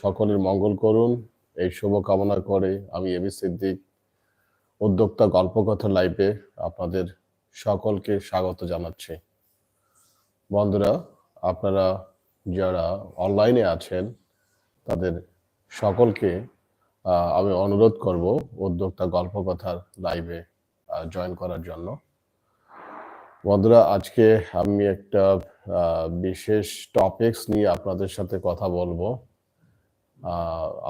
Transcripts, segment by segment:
সকলের মঙ্গল করুন। এই শুভ কামনা করে আমি এবি সিদ্দিক, উদ্যোক্তা গল্পকথা লাইভে আপনাদের সকলকে স্বাগত জানাচ্ছি। বন্ধুরা, আপনারা যারা অনলাইনে আছেন, তাদের সকলকে আমি অনুরোধ করব উদ্যোক্তা গল্পকথার লাইভে জয়েন করার জন্য। বন্ধুরা, আজকে আমি একটা বিশেষ টপিকস নিয়ে আপনাদের সাথে কথা বলব।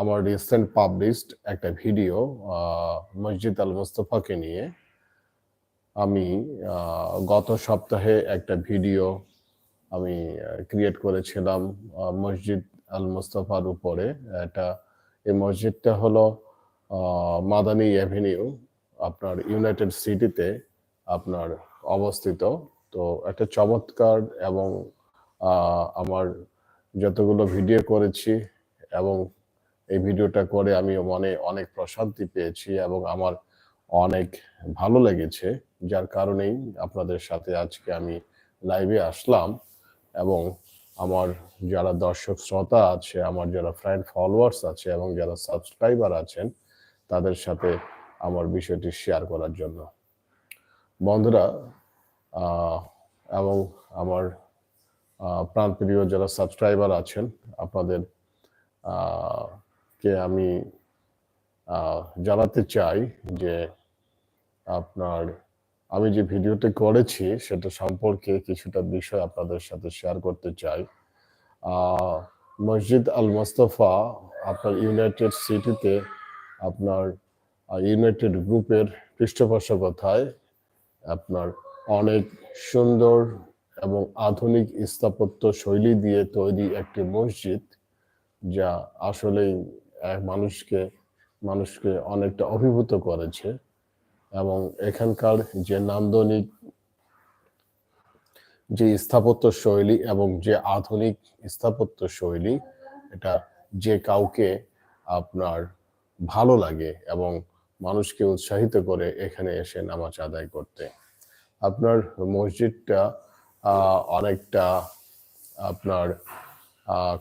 আমার রিসেন্ট পাবলিশড একটা ভিডিও মসজিদ আল মুস্তফাকে নিয়ে। আমি গত সপ্তাহে একটা ভিডিও আমি ক্রিয়েট করেছিলাম মসজিদ আল মুস্তফার উপরে। এটা, এই মসজিদটা হলো মাদানী অ্যাভিনিউ আপনার ইউনাইটেড সিটিতে আপনার অবস্থিত। তো একটা চমৎকার এবং আমার যতগুলো ভিডিও করেছি এবং এই ভিডিওটা করে আমি মনে অনেক প্রশান্তি পেয়েছি এবং আমার অনেক ভালো লেগেছে, যার কারণেই আপনাদের সাথে আজকে আমি লাইভে আসলাম এবং আমার যারা দর্শক শ্রোতা আছে, আমার যারা ফ্রেন্ড ফলোয়ার্স আছে এবং যারা সাবস্ক্রাইবার আছেন, তাদের সাথে আমার বিষয়টি শেয়ার করার জন্য। বন্ধুরা এবং আমার প্রাণপ্রিয় যারা সাবস্ক্রাইবার আছেন, আপনাদের কে আমি জানাতে চাই যে আপনার, আমি যে ভিডিওটি করেছি সেটা সম্পর্কে কিছুটা বিষয় আপনাদের সাথে শেয়ার করতে চাই। মসজিদ আল মোস্তফা আপনার ইউনাইটেড সিটিতে আপনার ইউনাইটেড গ্রুপের পৃষ্ঠপোষকতায় আপনার অনেক সুন্দর এবং আধুনিক স্থাপত্য শৈলী দিয়ে তৈরি একটি মসজিদ। যা আসলেই এক মানুষকে মানুষকে অনেকটা অভিভূত করেছে এবং এখানকার যে নান্দনিক যে স্থাপত্য শৈলী এবং যে আধুনিক স্থাপত্য শৈলী, এটা যে কাউকে আপনার ভালো লাগে এবং মানুষকে উৎসাহিত করে এখানে এসে নামাজ আদায় করতে। আপনার মসজিদটা অনেকটা আপনার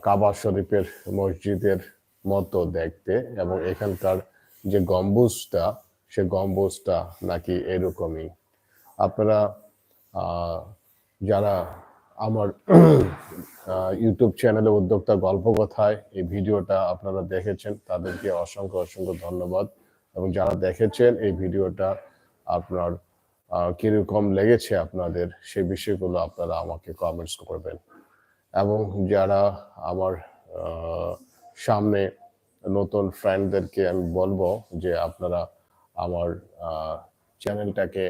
কাবা শরীফের মসজিদের মতো দেখতে এবং এখানকার যে গম্বুজটা, সে গম্বুজটা নাকি এরকমই। আপনারা যারা আমার ইউটিউব চ্যানেলে উদ্যোক্তা গল্প কথায় এই ভিডিওটা আপনারা দেখেছেন, তাদেরকে অসংখ্য অসংখ্য ধন্যবাদ। এবং যারা দেখেছেন এই ভিডিওটা, আপনার কীরকম লেগেছে আপনাদের সেই বিষয়গুলো আপনারা আমাকে কমেন্টস করবেন। এবং যারা আমার সামনে নতুন ফ্রেন্ডদেরকে আমি বলব যে আপনারা আমার চ্যানেলটাকে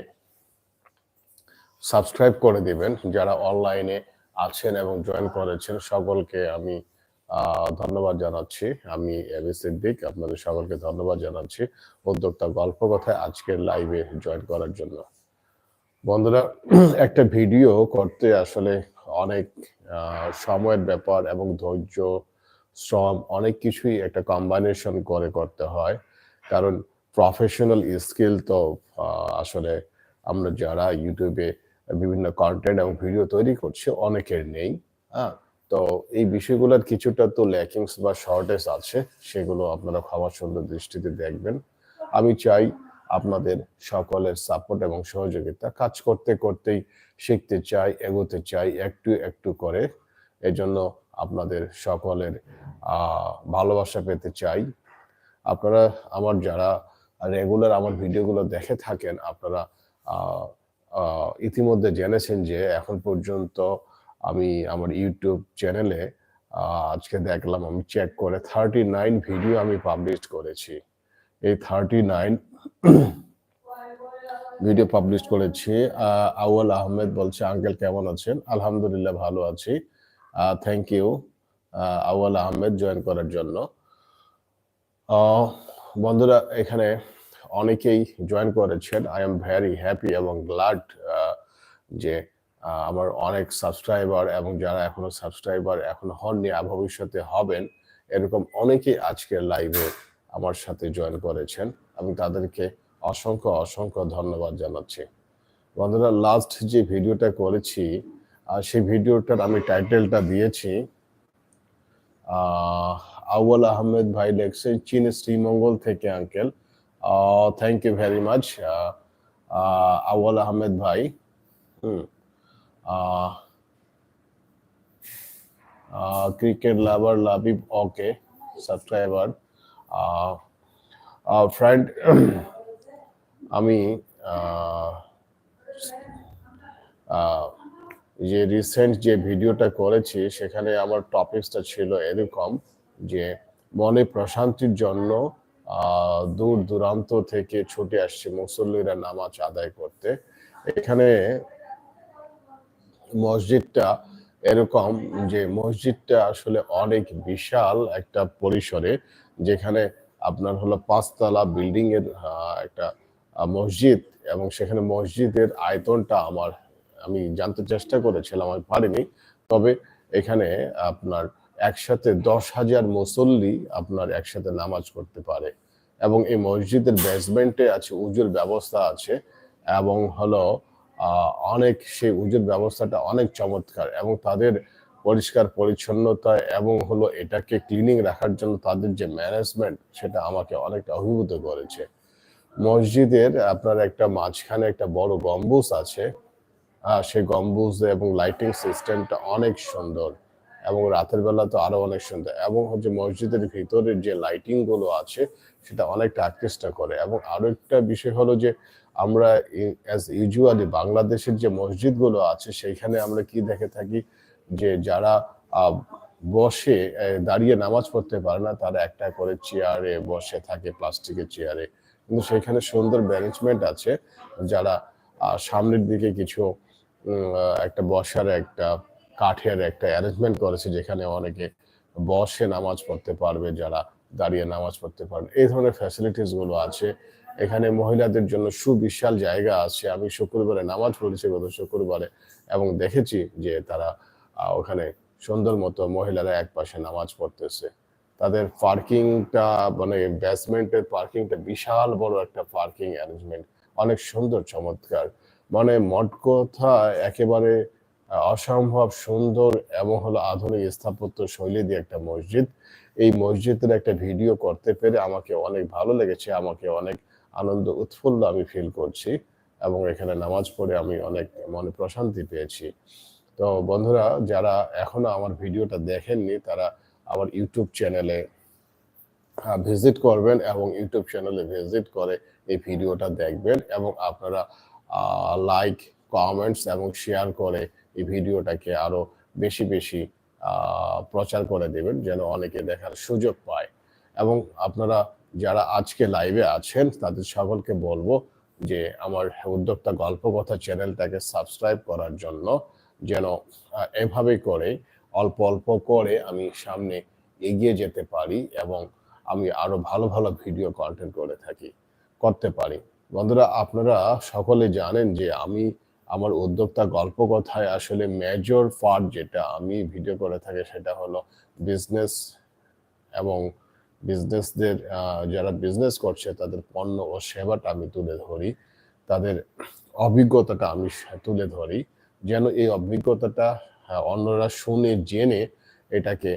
সাবস্ক্রাইব করে দিবেন। যারা অনলাইনে আছেন এবং জয়েন করেছেন, সকলকে আমি ধন্যবাদ জানাচ্ছি। আমি এবি সিদ্দিক, আপনাদের সকলকে ধন্যবাদ জানাচ্ছি উদ্যোক্তা গল্প কথায় আজকের লাইভে জয়েন করার জন্য। বন্ধুরা, একটা ভিডিও করতে আসলে অনেক সময়ের ব্যাপার এবং ধৈর্য, শ্রম অনেক কিছুই একটা কম্বাইনেশন করে করতে হয়। কারণ প্রফেশনাল স্কিল তো আসলে আমরা যারা ইউটিউবে বিভিন্ন কন্টেন্ট এবং ভিডিও তৈরি করছি অনেকের নেই। হ্যাঁ তো এই বিষয়গুলোর কিছুটা তো ল্যাকিংস বা শর্টেজ আছে, সেগুলো আপনারা ক্ষমা সুন্দর দৃষ্টিতে দেখবেন। আমি চাই আপনাদের সকলের সাপোর্ট এবং সহযোগিতা কাজ করতে করতেই শিখতে চাই, এগোতে চাই, একটু একটু করে। এজন্য আপনাদের সকলের ভালোবাসা পেতে চাই। আপনারা আমার যারা রেগুলার আমার ভিডিওগুলো দেখে থাকেন, আপনারা ইতিমধ্যে জেনেছেন যে এখন পর্যন্ত আমি আমার ইউটিউব চ্যানেলে আজকে দেখলাম আমি চেক করে থার্টি নাইন ভিডিও আমি পাবলিশ করেছি। এই থার্টি নাইন ভিডিও পাবলিশ করেছি আউয়াল আহমেদ বলছে, আঙ্কেল, কেমন আছেন? আলহামদুলিল্লাহ, ভালো আছি। Thank you Awal Ahmed join করার জন্য। বন্ধুরা, এখানে অনেকেই জয়েন করেছেন। আই এম ভেরি হ্যাপি এবং গ্লাড যে আমার অনেক সাবস্ক্রাইবার এবং যারা এখনও সাবস্ক্রাইবার এখনও হননি ভবিষ্যতে হবেন, এরকম অনেকেই আজকের লাইভে আমার সাথে জয়েন করেছেন আমি তাদেরকে অসংখ্য অসংখ্য ধন্যবাদ জানাচ্ছি। বন্ধুরা লাস্ট যে ভিডিওটা করেছি আহ, সেই ভিডিওটার আমি টাইটেলটা দিয়েছি আউয়াল আহমেদ ভাই লেখছেন চীন শ্রীমঙ্গল থেকে uncle thank you very much Awal Ahmed ভাই। হুম cricket lover Labib okay subscriber friend আমি আহ, আহ, যে রিসেন্ট যে ভিডিওটা করেছি সেখানে আমার টপিকসটা ছিল এরকম যে মনে প্রশান্তির জন্য দূর দূরান্ত থেকে ছুটে আসছে মুসল্লিরা নামাজ আদায় করতে। এখানে মসজিদটা এরকম যে মসজিদটা আসলে অনেক বিশাল একটা পরিসরে যেখানে আপনার হলো পাঁচতলা বিল্ডিং এর একটা মসজিদ এবং সেখানে মসজিদের আয়তনটা আমার, আমি জানতে চেষ্টা করেছিলাম, আমি পারিনি। তবে এখানে আপনার একসাথে দশ হাজার মুসল্লি আপনার একসাথে নামাজ পড়তে পারে এবং এই মসজিদের বেসমেন্টে আছে, উজুর ব্যবস্থা আছে এবং হলো অনেক সেই উজুর ব্যবস্থাটা অনেক চমৎকার এবং তাদের পরিষ্কার পরিচ্ছন্নতা এবং হলো এটাকে ক্লিনিং রাখার জন্য তাদের যে ম্যানেজমেন্ট সেটা আমাকে অনেকটা অভিভূত করেছে। মসজিদের আপনার একটা মাঝখানে একটা বড় গম্বুজ আছে। সেই গম্বুজ এবং লাইটিং সিস্টেমটা অনেক সুন্দর এবং রাতের বেলা তো আরও অনেক সুন্দর এবং হচ্ছে মসজিদের ভিতরে যে লাইটিংগুলো আছে সেটা অনেকটা আকৃষ্ট করে এবং আরও একটা বিষয় হলো যে আমরা অ্যাজ ইউজুয়ালি বাংলাদেশের যে মসজিদগুলো আছে সেইখানে আমরা কি দেখে থাকি? যে যারা বসে দাঁড়িয়ে নামাজ পড়তে পারে না, তারা একটা করে চেয়ারে বসে থাকে প্লাস্টিকের চেয়ারে কিন্তু সেখানে সুন্দর ম্যানেজমেন্ট আছে। যারা সামনের দিকে কিছু একটা বসার একটা কাঠের একটা অ্যারেঞ্জমেন্ট করেছে, যেখানে অনেকে বসে নামাজ পড়তে পারবে, যারা দাঁড়িয়ে নামাজ পড়তে পারবে। এই ধরনের ফ্যাসিলিটিসগুলো আছে। এখানে মহিলাদের জন্য সুবিশাল জায়গা আছে। আমি শুক্রবারে নামাজ পড়েছি গত শুক্রবারে এবং দেখেছি যে তারা ওখানে সুন্দর মতো মহিলারা এক পাশে নামাজ পড়তেছে। তাদের পার্কিংটা মানে বেসমেন্টের পার্কিংটা বিশাল বড় একটা পার্কিং অ্যারেঞ্জমেন্ট অনেক সুন্দর, চমৎকার। মানে মোট কথা একেবারে অসম্ভব সুন্দর এবং হলো আধুনিক স্থাপত্য শৈলী দিয়ে একটা মসজিদ। এই মসজিদের একটা ভিডিও করতে পেরে আমাকে অনেক ভালো লেগেছে, আমাকে অনেক আনন্দ, উৎফুল্ল আমি ফিল করছি এবং এখানে নামাজ পড়ে আমি অনেক মনে প্রশান্তি পেয়েছি। তো বন্ধুরা, যারা এখনও আমার ভিডিওটা দেখেননি, তারা আমার ইউটিউব চ্যানেলে ভিজিট করবেন এবং ইউটিউব চ্যানেলে ভিজিট করে এই ভিডিওটা দেখবেন এবং আপনারা লাইক কমেন্টস এবং শেয়ার করে এই ভিডিওটাকে আরও বেশি বেশি প্রচার করে দেবেন যেন অনেকে দেখার সুযোগ পায়। এবং আপনারা যারা আজকে লাইভে আছেন, তাদের সকলকে বলব যে আমার উদ্যোক্তা গল্প কথা চ্যানেলটাকে সাবস্ক্রাইব করার জন্য যেন এভাবে করে, অল্প অল্প করে আমি সামনে এগিয়ে যেতে পারি এবং আমি আরও ভালো ভালো ভিডিও কন্টেন্ট করে থাকি, করতে পারি। বন্ধুরা, আপনারা সকলে জানেন যে আমি আমার উদ্যোক্তা গল্প কথায় আসলে মেজর পার্ট যেটা আমি ভিডিও করে থাকি সেটা হলো বিজনেস এবং বিজনেসদের যারা বিজনেস করছে তাদের পণ্য ও সেবাটা আমি তুলে ধরি, তাদের অভিজ্ঞতাটা আমি তুলে ধরি। যেন এই অভিজ্ঞতাটা অন্যরা শুনে, জেনে এটাকে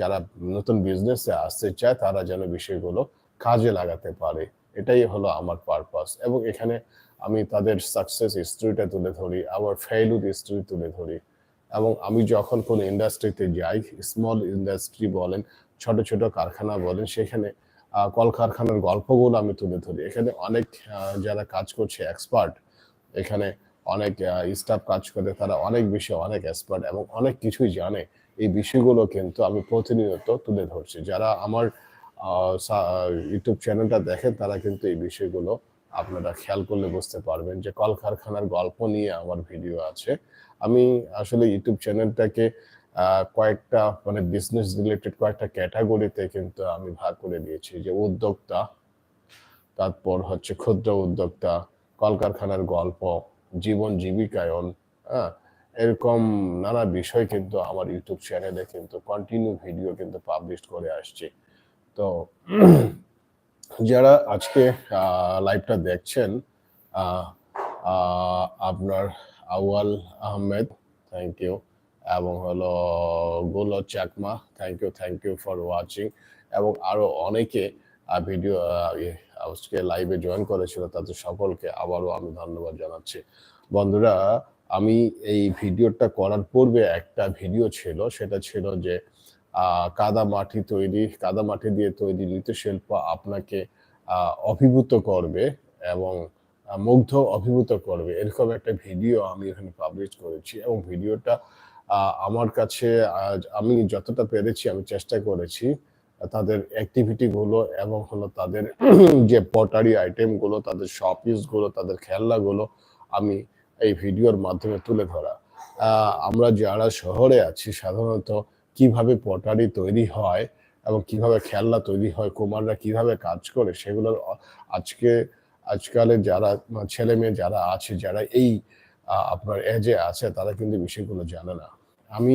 যারা নতুন বিজনেসে আসতে চায়, তারা যেন বিষয়গুলো কাজে লাগাতে পারে। এটাই হলো আমার পারপাস এবং এখানে আমি তাদের সাকসেস হিস্ট্রিটা তুলে ধরি আবার ফেইলুর হিস্ট্রি তুলে ধরি এবং আমি যখন কোনো ইন্ডাস্ট্রিতে যাই স্মল ইন্ডাস্ট্রি বলেন, ছোট ছোট কারখানা বলেন, সেখানে কলকারখানার গল্পগুলো আমি তুলে ধরি। এখানে অনেক যারা কাজ করছে এক্সপার্ট এখানে অনেক স্টাফ কাজ করে, তারা অনেক বিষয়ে অনেক এক্সপার্ট এবং অনেক কিছুই জানে। এই বিষয়গুলো কিন্তু আমি প্রতিনিয়ত তুলে ধরছি। যারা আমার ইউটিউব চ্যানেলটা দেখেন, তারা কিন্তু এই বিষয়গুলো আপনারা খেয়াল করলে বুঝতে পারবেন যে কলকারখানার গল্প নিয়ে আমার ভিডিও আছে। আমি আসলে ইউটিউব চ্যানেলটাকে কয়েকটা মানে বিজনেস রিলেটেড কয়েকটা ক্যাটাগরিতে কিন্তু আমি ভাগ করে দিয়েছি। যে উদ্যোক্তা, তারপর হচ্ছে ক্ষুদ্র উদ্যোক্তা, কলকারখানার গল্প জীবন জীবিকায়ন হ্যাঁ? এরকম নানা বিষয় কিন্তু আমার ইউটিউব চ্যানেলে কিন্তু কন্টিনিউ ভিডিও কিন্তু পাবলিশ করে আসছি। তো যারা আজকে লাইভটা দেখছেন আপনার আওয়াল আহমেদ থ্যাংক ইউ এবং হলো Golo Chakma thank you thank you for watching এবং আরও অনেকে ভিডিও আজকে লাইভে জয়েন করেছিল, তাদের সকলকে আবারও আমি ধন্যবাদ জানাচ্ছি। বন্ধুরা, আমি এই ভিডিওটা করার পূর্বে একটা ভিডিও ছিল, সেটা ছিল যে কাদা মাটি তৈরি, কাদা মাটি দিয়ে তৈরি মৃৎশিল্প আপনাকে অভিভূত করবে এবং মুগ্ধ অভিভূত করবে। এরকম একটা ভিডিও আমি এখানে পাবলিশ করেছি এবং ভিডিওটা আমার কাছে আমি যতটা পেরেছি আমি চেষ্টা করেছি। তাদের অ্যাক্টিভিটি গুলো এবং হলো তাদের যে পটারি আইটেমগুলো, তাদের শপিসগুলো, তাদের খেলনাগুলো আমি এই ভিডিওর মাধ্যমে তুলে ধরা। আমরা যারা শহরে আছি, সাধারণত কীভাবে পটারি তৈরি হয় এবং কীভাবে খেলনা তৈরি হয়, কুমাররা কীভাবে কাজ করে, সেগুলোর আজকে আজকালের যারা ছেলে মেয়ে যারা আছে, যারা এই আপনার এজে আছে, তারা কিন্তু বিষয়গুলো জানে না। আমি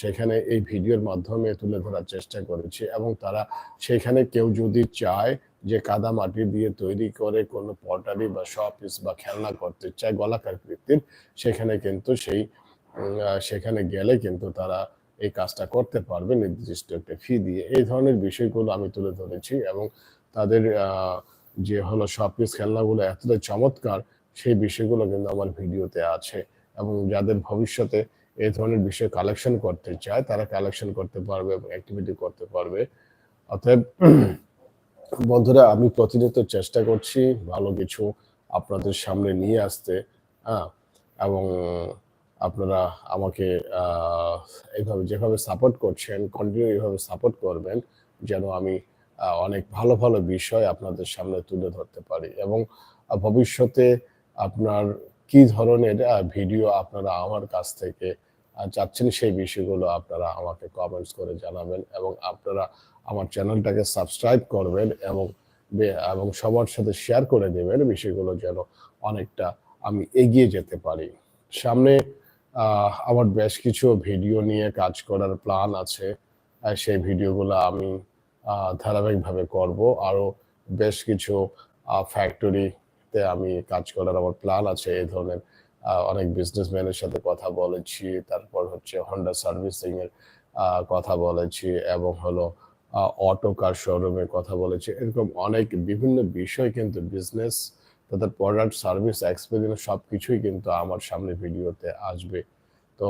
সেখানে এই ভিডিওর মাধ্যমে তুলে ধরার চেষ্টা করেছি এবং তারা সেখানে কেউ যদি চায় যে কাদা মাটি দিয়ে তৈরি করে কোনো পটারি বা শপিস বা খেলনা করতে চায়, গলাকার কৃতির সেখানে কিন্তু সেই সেখানে গেলে কিন্তু তারা এই কাজটা করতে পারবে নির্দিষ্ট একটা ফি দিয়ে। এই ধরনের বিষয়গুলো আমি তুলে ধরেছি এবং তাদের যে হলো শপিস খেলনাগুলো এতটাই চমৎকার, সেই বিষয়গুলো কিন্তু আমার ভিডিওতে আছে এবং যাদের ভবিষ্যতে এই ধরনের বিষয়ে কালেকশন করতে চায়, তারা কালেকশন করতে পারবে এবং অ্যাক্টিভিটি করতে পারবে। অতএব, বন্ধুরা, আমি প্রতিনিয়ত চেষ্টা করছি ভালো কিছু আপনাদের সামনে নিয়ে আসতে হ্যাঁ? এবং আপনারা আমাকে এইভাবে যেভাবে সাপোর্ট করছেন কন্টিনিউ এইভাবে সাপোর্ট করবেন, যেন আমি অনেক ভালো ভালো বিষয় আপনাদের সামনে তুলে ধরতে পারি। এবং ভবিষ্যতে আপনার কি ধরনের ভিডিও আপনারা আমার কাছ থেকে চাচ্ছেন সেই বিষয়গুলো আপনারা আমাকে কমেন্টস করে জানাবেন এবং আপনারা আমার চ্যানেলটাকে সাবস্ক্রাইব করবেন এবং এবং সবার সাথে শেয়ার করে দেবেন বিষয়গুলো যেন অনেকটা আমি এগিয়ে যেতে পারি। সামনে আমার বেশ কিছু ভিডিও নিয়ে কাজ করার প্ল্যান আছে। সেই ভিডিওগুলো আমি ধারাবাহিকভাবে করব। আরও বেশ কিছু ফ্যাক্টরিতে আমি কাজ করার আমার প্ল্যান আছে এই ধরনের অনেক বিজনেসম্যানের সাথে কথা বলেছি, তারপর হচ্ছে হন্ডা সার্ভিসিং এর কথা বলেছি এবং হলো অটো কার শোরুমে কথা বলেছি। এরকম অনেক বিভিন্ন বিষয় কিন্তু বিজনেস তাদের প্রোডাক্ট সার্ভিস এক্সপিরিয়েন্স সব কিছুই কিন্তু আমার সামনে ভিডিওতে আসবে। তো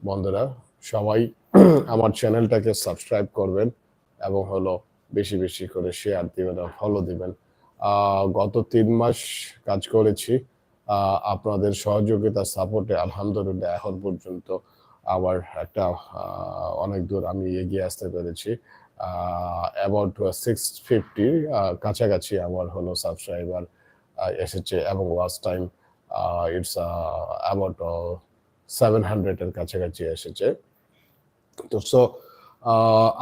বন্ধুরা, সবাই আমার চ্যানেলটাকে সাবস্ক্রাইব করবেন এবং হলো বেশি বেশি করে শেয়ার দিবেন আর ফলো দিবেন গত তিন মাস কাজ করেছি আপনাদের সহযোগিতা সাপোর্টে আলহামদুলিল্লাহ এখন পর্যন্ত আমার একটা অনেক দূর আমি এগিয়ে আসতে পেরেছি। অ্যাবাউট সিক্স ফিফটির কাছাকাছি আমার হলো সাবস্ক্রাইবার এসেছে এবং watch time it's about seven হান্ড্রেডের কাছাকাছি এসেছে। তো সো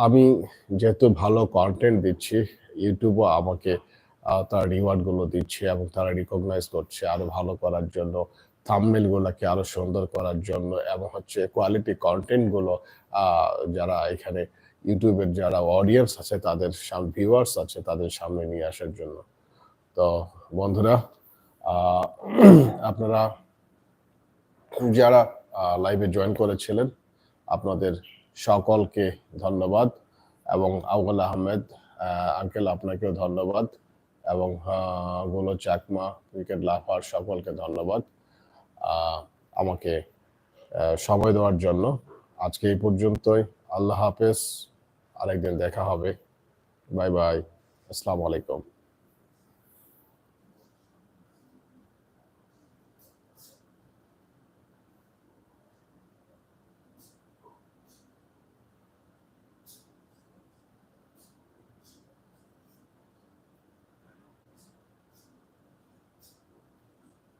আমি যেহেতু ভালো কন্টেন্ট দিচ্ছি ইউটিউবও আমাকে তার রিওয়ার্ডগুলো দিচ্ছে এবং তারা রিকগনাইজ করছে আরও ভালো করার জন্য থাম্বনেল গুলোকে আরও সুন্দর করার জন্য এবং হচ্ছে কোয়ালিটি কন্টেন্টগুলো যারা এখানে ইউটিউবের যারা অডিয়েন্স আছে তাদের ভিউয়ার্স আছে তাদের সামনে নিয়ে আসার জন্য। তো বন্ধুরা আপনারা যারা লাইভে জয়েন করেছিলেন, আপনাদের সকলকে ধন্যবাদ এবং আউয়াল আহমেদ আঙ্কেল আপনাকেও ধন্যবাদ। এবংগুলো চাকমা ক্রিকেট লাফার সকলকে ধন্যবাদ। আমাকে সময় দেওয়ার জন্য। আজকে এই পর্যন্তই। আল্লাহ হাফেজ। আরেকদিন দেখা হবে। Bye bye. আসসালামু আলাইকুম।